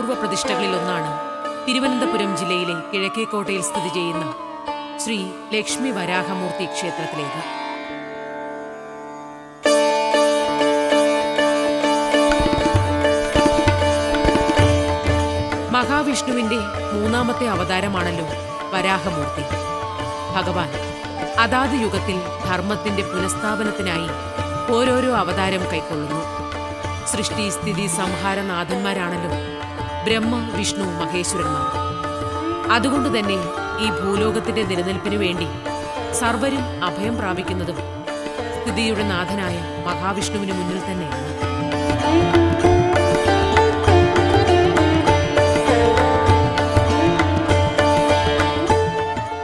അപൂർവ പ്രതിഷ്ഠകളിൽ ഒന്നാണ് തിരുവനന്തപുരം ജില്ലയിലെ കിഴക്കേക്കോട്ടയിൽ സ്ഥിതി ചെയ്യുന്ന ശ്രീ ലക്ഷ്മി വരാഹമൂർത്തി ക്ഷേത്രത്തിലേക്ക് മഹാവിഷ്ണുവിന്റെ മൂന്നാമത്തെ അവതാരമാണല്ലോ വരാഹമൂർത്തി. ഭഗവാൻ അതാത് യുഗത്തിൽ ധർമ്മത്തിന്റെ പുനഃസ്ഥാപനത്തിനായി ഓരോരോ അവതാരം കൈക്കൊള്ളുന്നു. സൃഷ്ടി സ്ഥിതി സംഹാരനാഥന്മാരാണല്ലോ ബ്രഹ്മ വിഷ്ണു മഹേശ്വരന്മാർ. അതുകൊണ്ട് തന്നെ ഈ ഭൂലോകത്തിന്റെ നിലനിൽപ്പിനു വേണ്ടി സർവരും അഭയം പ്രാപിക്കുന്നതും സ്ഥിതിയുടെ നാഥനായ മഹാവിഷ്ണുവിന് മുന്നിൽ തന്നെയാണ്.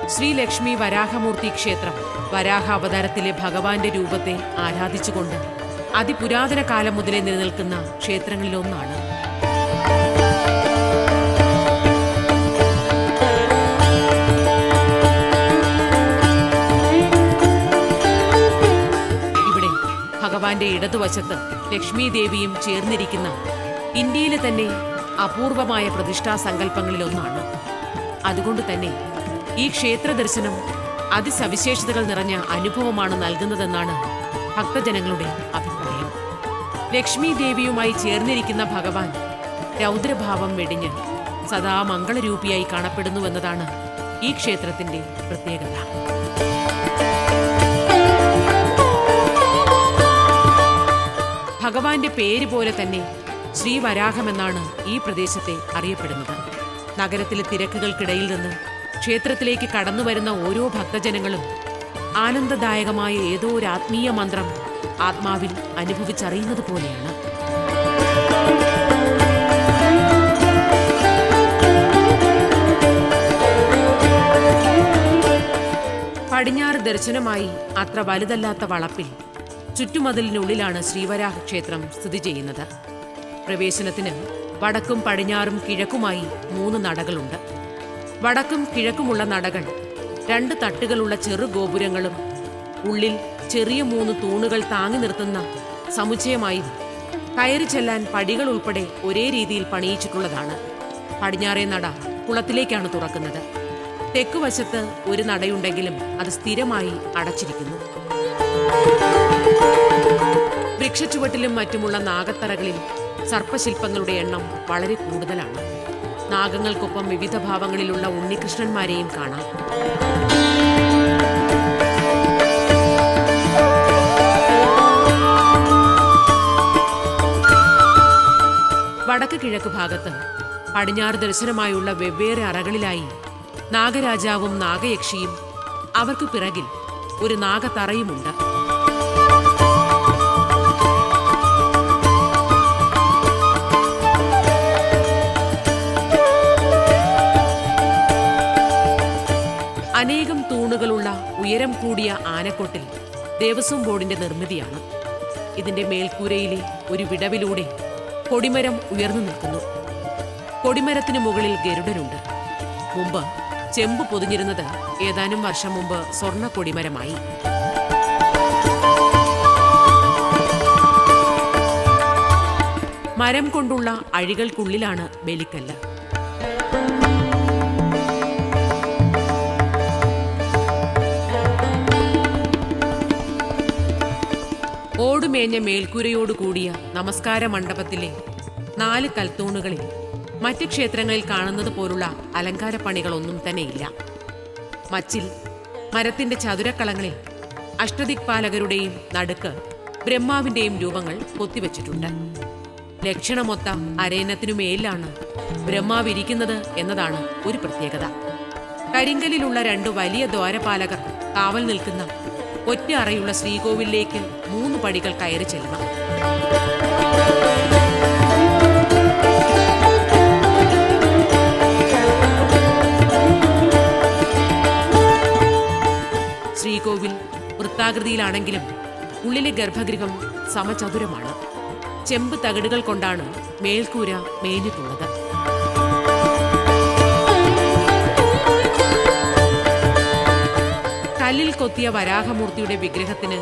ശ്രീലക്ഷ്മി വരാഹമൂർത്തി ക്ഷേത്രം വരാഹ അവതാരത്തിലെ ഭഗവാന്റെ രൂപത്തെ ആരാധിച്ചുകൊണ്ട് അതിപുരാതന കാലം മുതലേ നിലനിൽക്കുന്ന ക്ഷേത്രങ്ങളിലൊന്നാണ്. ഭഗവാന്റെ ഇടതുവശത്ത് ലക്ഷ്മി ദേവിയും ചേർന്നിരിക്കുന്ന ഇന്ത്യയിലെ തന്നെ അപൂർവമായ പ്രതിഷ്ഠാ സങ്കല്പങ്ങളിലൊന്നാണ്. അതുകൊണ്ട് തന്നെ ഈ ക്ഷേത്ര ദർശനം അതിസവിശേഷതകൾ നിറഞ്ഞ അനുഭവമാണ് നൽകുന്നതെന്നാണ് ഭക്തജനങ്ങളുടെ അഭിപ്രായം. ലക്ഷ്മി ദേവിയുമായി ചേർന്നിരിക്കുന്ന ഭഗവാൻ രൗദ്രഭാവം വെടിഞ്ഞ് സദാ മംഗളരൂപിയായി കാണപ്പെടുന്നുവെന്നതാണ് ഈ ക്ഷേത്രത്തിന്റെ പ്രത്യേകത. ഭഗവാന്റെ പേര് പോലെ തന്നെ ശ്രീവരാഹമെന്നാണ് ഈ പ്രദേശത്തെ അറിയപ്പെടുന്നത്. നഗരത്തിലെ തിരക്കുകൾക്കിടയിൽ നിന്ന് ക്ഷേത്രത്തിലേക്ക് കടന്നു വരുന്ന ഓരോ ഭക്തജനങ്ങളും ആനന്ദദായകമായ ഏതോ ഒരു ആത്മീയ മന്ത്രം ആത്മാവിൽ അനുഭവിച്ചറിയുന്നത് പോലെയാണ്. പടിഞ്ഞാറ് ദർശനമായി അത്ര വലുതല്ലാത്ത വളപ്പിൽ ചുറ്റുമതിലിനുള്ളിലാണ് ശ്രീവരാഹ ക്ഷേത്രം സ്ഥിതി ചെയ്യുന്നത്. പ്രവേശനത്തിന് വടക്കും പടിഞ്ഞാറും കിഴക്കുമായി മൂന്ന് നടകളുണ്ട്. വടക്കും കിഴക്കുമുള്ള നടകൾ രണ്ട് തട്ടുകളുള്ള ചെറു ഗോപുരങ്ങളും ഉള്ളിൽ ചെറിയ മൂന്ന് തൂണുകൾ താങ്ങി നിർത്തുന്ന സമുച്ചയമായും കയറി ചെല്ലാൻ പടികൾ ഉൾപ്പെടെ ഒരേ രീതിയിൽ പണിയിച്ചിട്ടുള്ളതാണ്. പടിഞ്ഞാറേ നട കുളത്തിലേക്കാണ് തുറക്കുന്നത്. തെക്കുവശത്ത് ഒരു നടയുണ്ടെങ്കിലും അത് സ്ഥിരമായി അടച്ചിരിക്കുന്നു. വൃക്ഷച്ചുവട്ടിലും മറ്റുമുള്ള നാഗത്തറകളിൽ സർപ്പശില്പങ്ങളുടെ എണ്ണം വളരെ കൂടുതലാണ്. നാഗങ്ങൾക്കൊപ്പം വിവിധ ഭാവങ്ങളിലുള്ള ഉണ്ണികൃഷ്ണന്മാരെയും കാണാം. വടക്ക് കിഴക്ക് ഭാഗത്ത് പടിഞ്ഞാറ് ദർശനമായുള്ള വെവ്വേറെ അറകളിലായി നാഗരാജാവും നാഗയക്ഷിയും അവർക്ക് പിറകിൽ ഒരു നാഗത്തറയുമുണ്ട്. അനേകം തൂണുകളുള്ള ഉയരം കൂടിയ ആനക്കൊട്ടിൽ ദേവസ്വം ബോർഡിന്റെ നിർമ്മിതിയാണ്. ഇതിന്റെ മേൽക്കൂരയിലെ ഒരു വിടവിലൂടെ കൊടിമരം ഉയർന്നു നിൽക്കുന്നു. കൊടിമരത്തിനു മുകളിൽ ഗരുഡനുണ്ട്. മുമ്പ് ചെമ്പ് പൊതിഞ്ഞിരുന്നത് ഏതാനും വർഷം മുമ്പ് സ്വർണ കൊടിമരമായി മരം കൊണ്ടുള്ള അഴികൾക്കുള്ളിലാണ് ബലിക്കല്ല്. ഓടുമേഞ്ഞ മേൽക്കൂരയോടുകൂടിയ നമസ്കാര മണ്ഡപത്തിലെ നാല് കൽത്തൂണുകളിൽ മറ്റ് ക്ഷേത്രങ്ങളിൽ കാണുന്നത് പോലുള്ള അലങ്കാര പണികളൊന്നും തന്നെയില്ല. മച്ചിൽ മരത്തിന്റെ ചതുരക്കളങ്ങളിൽ അഷ്ടദിക്പാലകരുടെയും നടുക്ക് ബ്രഹ്മാവിന്റെയും രൂപങ്ങൾ കൊത്തിവെച്ചിട്ടുണ്ട്. ലക്ഷണമൊത്ത അരയന്നത്തിനു മേലാണ് ബ്രഹ്മാവ് ഇരിക്കുന്നത് എന്നതാണ് ഒരു പ്രത്യേകത. കരിങ്കലിലുള്ള രണ്ട് വലിയ ദ്വാരപാലകർ കാവൽ നിൽക്കുന്ന ഒറ്റ അറയുള്ള ശ്രീകോവിലേക്ക് മൂന്ന് പടികൾ കയറി ചെല്ലണം. ശ്രീകോവിൽ വൃത്താകൃതിയിലാണെങ്കിലും ഉള്ളിലെ ഗർഭഗൃഹം സമചതുരമാണ്. ചെമ്പ് തകിടുകൾ കൊണ്ടാണ് മേൽക്കൂര മേഞ്ഞിട്ടുള്ളത്. കൊത്തിയ വരാഹമൂർത്തിയുടെ വിഗ്രഹത്തിന്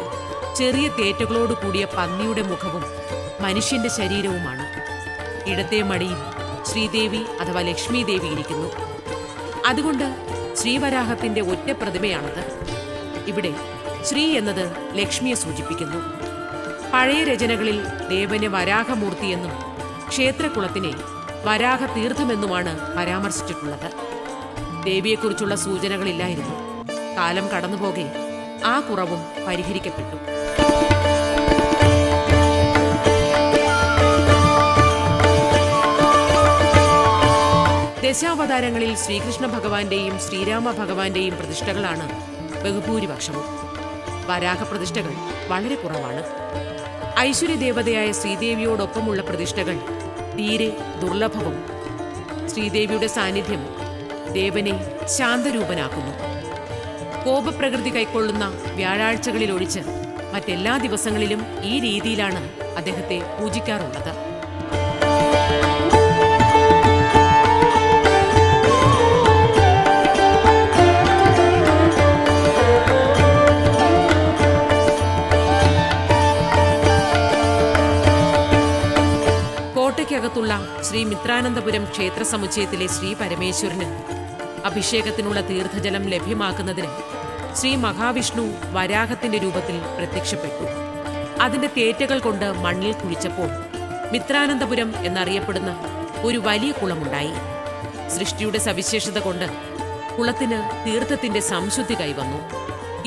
ചെറിയ തേറ്റകളോട് കൂടിയ പന്നിയുടെ മുഖവും മനുഷ്യന്റെ ശരീരവുമാണ്. ഇടത്തെ മടിയിൽ ശ്രീദേവി അഥവാ ലക്ഷ്മി ദേവി ഇരിക്കുന്നു. അതുകൊണ്ട് ശ്രീവരാഹത്തിന്റെ ഒറ്റ പ്രതിമയാണത്. ഇവിടെ ശ്രീ എന്നത് ലക്ഷ്മിയെ സൂചിപ്പിക്കുന്നു. പഴയ രചനകളിൽ ദേവനെ വരാഹമൂർത്തി എന്നും ക്ഷേത്രകുളത്തിനെ വരാഹ തീർത്ഥമെന്നുമാണ് പരാമർശിച്ചിട്ടുള്ളത്. ദേവിയെക്കുറിച്ചുള്ള സൂചനകളില്ലായിരുന്നു. കാലം കടന്നുപോകെ. ആ കുറവും പരിഹരിക്കപ്പെട്ടു. ദശാവതാരങ്ങളിൽ ശ്രീകൃഷ്ണ ഭഗവാന്റെയും ശ്രീരാമ ഭഗവാന്റെയും പ്രതിഷ്ഠകളാണ് ബഹുഭൂരിപക്ഷവും. വരാഹ പ്രതിഷ്ഠകൾ വളരെ കുറവാണ്. ഐശ്വര്യദേവതയായ ശ്രീദേവിയോടൊപ്പമുള്ള പ്രതിഷ്ഠകൾ തീരെ ദുർലഭവും. ശ്രീദേവിയുടെ സാന്നിധ്യം ദേവനെ ശാന്തരൂപനാക്കുന്നു. കോപപ്രകൃതി കൈക്കൊള്ളുന്ന വ്യാഴാഴ്ചകളിൽ ഒഴിച്ച് മറ്റെല്ലാ ദിവസങ്ങളിലും ഈ രീതിയിലാണ് അദ്ദേഹത്തെ പൂജിക്കാറുള്ളത്. കോട്ടയ്ക്കകത്തുള്ള ശ്രീ മിത്രാനന്തപുരം ക്ഷേത്ര സമുച്ചയത്തിലെ ശ്രീ പരമേശ്വരന് അഭിഷേകത്തിനുള്ള തീർത്ഥജലം ലഭ്യമാക്കുന്നതിന് ശ്രീ മഹാവിഷ്ണു വരാഹത്തിന്റെ രൂപത്തിൽ പ്രത്യക്ഷപ്പെട്ടു. അതിന്റെ തേറ്റകൾ കൊണ്ട് മണ്ണിൽ കുഴിച്ചപ്പോൾ മിത്രാനന്തപുരം എന്നറിയപ്പെടുന്ന ഒരു വലിയ കുളമുണ്ടായി. സൃഷ്ടിയുടെ സവിശേഷത കൊണ്ട് കുളത്തിന് തീർത്ഥത്തിന്റെ സംശുദ്ധി കൈവന്നു.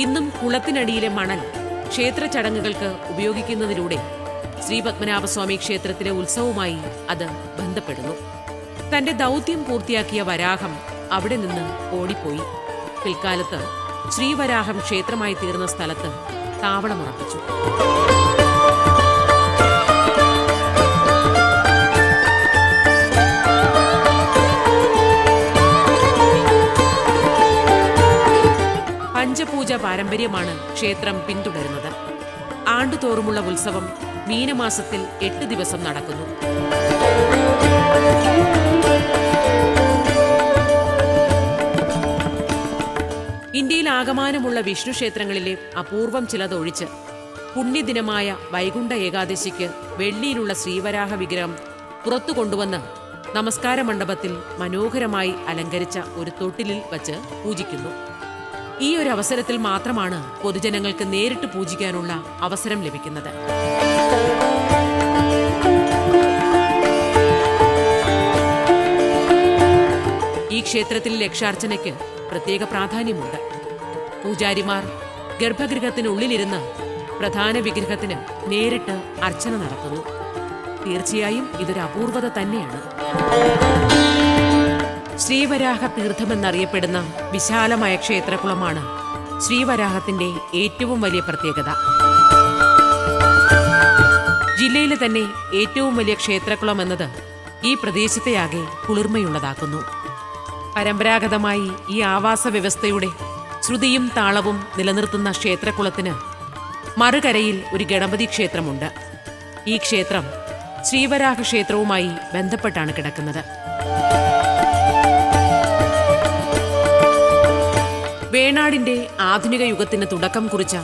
ഇന്നും കുളത്തിനടിയിലെ മണൽ ക്ഷേത്ര ചടങ്ങുകൾക്ക് ഉപയോഗിക്കുന്നതിലൂടെ ശ്രീ പത്മനാഭസ്വാമി ക്ഷേത്രത്തിലെ ഉത്സവവുമായി അത് ബന്ധപ്പെടുന്നു. തന്റെ ദൗത്യം പൂർത്തിയാക്കിയ വരാഹം അവിടെ നിന്ന് ഓടിപ്പോയി. പിൽക്കാലത്ത് ശ്രീവരാഹം ക്ഷേത്രമായി തീർന്ന സ്ഥലത്ത് താവളമുറപ്പിച്ചു പഞ്ചപൂജ പാരമ്പര്യമാണ് ക്ഷേത്രം പിന്തുടരുന്നത്. ആണ്ടുതോറുമുള്ള ഉത്സവം മീനമാസത്തിൽ എട്ട് ദിവസം നടക്കുന്നു. ഇന്ത്യയിൽ ആകമാനമുള്ള വിഷ്ണു ക്ഷേത്രങ്ങളിലെ അപൂർവം ചിലതൊഴിച്ച് പുണ്യദിനമായ വൈകുണ്ഠ ഏകാദശിക്ക് വെള്ളിയിലുള്ള ശ്രീവരാഹ വിഗ്രഹം പുറത്തു കൊണ്ടുവന്ന് നമസ്കാര മണ്ഡപത്തിൽ മനോഹരമായി അലങ്കരിച്ച ഒരു തൊട്ടിലിൽ വച്ച് പൂജിക്കുന്നു. ഈ ഒരു അവസരത്തിൽ മാത്രമാണ് പൊതുജനങ്ങൾക്ക് നേരിട്ട് പൂജിക്കാനുള്ള അവസരം ലഭിക്കുന്നത്. ഈ ക്ഷേത്രത്തിൽ ലക്ഷാർച്ചനയ്ക്ക് പ്രത്യേക പ്രാധാന്യമുണ്ട്. പൂജാരിമാർ ഗർഭഗൃഹത്തിനുള്ളിലിരുന്ന് പ്രധാന വിഗ്രഹത്തിന് നേരിട്ട് അർച്ചന നടത്തുന്നു. തീർച്ചയായും ഇതൊരു അപൂർവത തന്നെയാണ്. ശ്രീവരാഹ തീർത്ഥമെന്നറിയപ്പെടുന്ന വിശാലമായ ക്ഷേത്രകുളമാണ് ശ്രീവരാഹത്തിന്റെ ഏറ്റവും വലിയ പ്രത്യേകത. ജില്ലയിലെ തന്നെ ഏറ്റവും വലിയ ക്ഷേത്രകുളം എന്നത് ഈ പ്രദേശത്തെയാകെ കുളിർമയുള്ളതാക്കുന്നു. പരമ്പരാഗതമായി ഈ ആവാസ വ്യവസ്ഥയുടെ ശ്രുതിയും താളവും നിലനിർത്തുന്ന ക്ഷേത്രകുളത്തിന് മറുകരയിൽ ഒരു ഗണപതി ക്ഷേത്രമുണ്ട്. ഈ ക്ഷേത്രം ശ്രീവരാഹ ക്ഷേത്രവുമായി ബന്ധപ്പെട്ടാണ് കിടക്കുന്നത്. വേണാടിന്റെ ആധുനിക യുഗത്തിന് തുടക്കം കുറിച്ച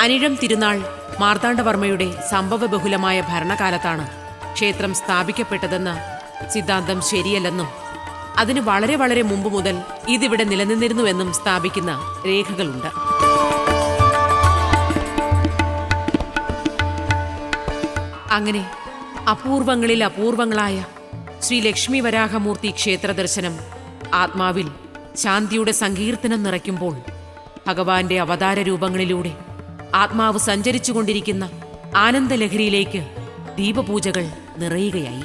അനിഴം തിരുനാൾ മാർത്താണ്ഡവർമ്മയുടെ സംഭവബഹുലമായ ഭരണകാലത്താണ് ക്ഷേത്രം സ്ഥാപിക്കപ്പെട്ടതെന്ന് സിദ്ധാന്തം ശരിയല്ലെന്നും അതിന് വളരെ വളരെ മുമ്പ് മുതൽ ഇതിവിടെ നിലനിന്നിരുന്നുവെന്നും സ്ഥാപിക്കുന്ന രേഖകളുണ്ട്. അങ്ങനെ അപൂർവങ്ങളിൽ അപൂർവങ്ങളായ ശ്രീ ലക്ഷ്മി വരാഹമൂർത്തി ക്ഷേത്ര ദർശനം ആത്മാവിൽ ശാന്തിയുടെ സങ്കീർത്തനം നിറയ്ക്കുമ്പോൾ ഭഗവാന്റെ അവതാര രൂപങ്ങളിലൂടെ ആത്മാവ് സഞ്ചരിച്ചുകൊണ്ടിരിക്കുന്ന ആനന്ദലഹരിയിലേക്ക് ദീപപൂജകൾ നിറയുകയായി.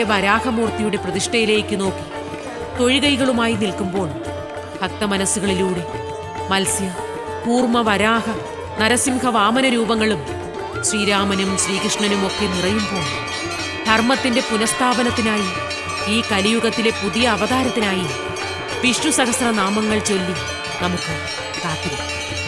ശ്രീകോവിലിനുള്ളിലെ വരാഹമൂർത്തിയുടെ പ്രതിഷ്ഠയിലേക്ക് നോക്കി. തൊഴുകൈകളുമായി നിൽക്കുമ്പോൾ ഭക്തമനസ്സുകളിലൂടെ മത്സ്യ കൂർമ്മ വരാഹ നരസിംഹ വാമന രൂപങ്ങളും ശ്രീരാമനും ശ്രീകൃഷ്ണനും ഒക്കെ നിറയുമ്പോൾ ധർമ്മത്തിന്റെ പുനഃസ്ഥാപനത്തിനായി ഈ കലിയുഗത്തിലെ പുതിയ അവതാരത്തിനായി വിഷ്ണു സഹസ്രനാമങ്ങൾ ചൊല്ലി നമുക്ക് കാത്തിരിക്കാം.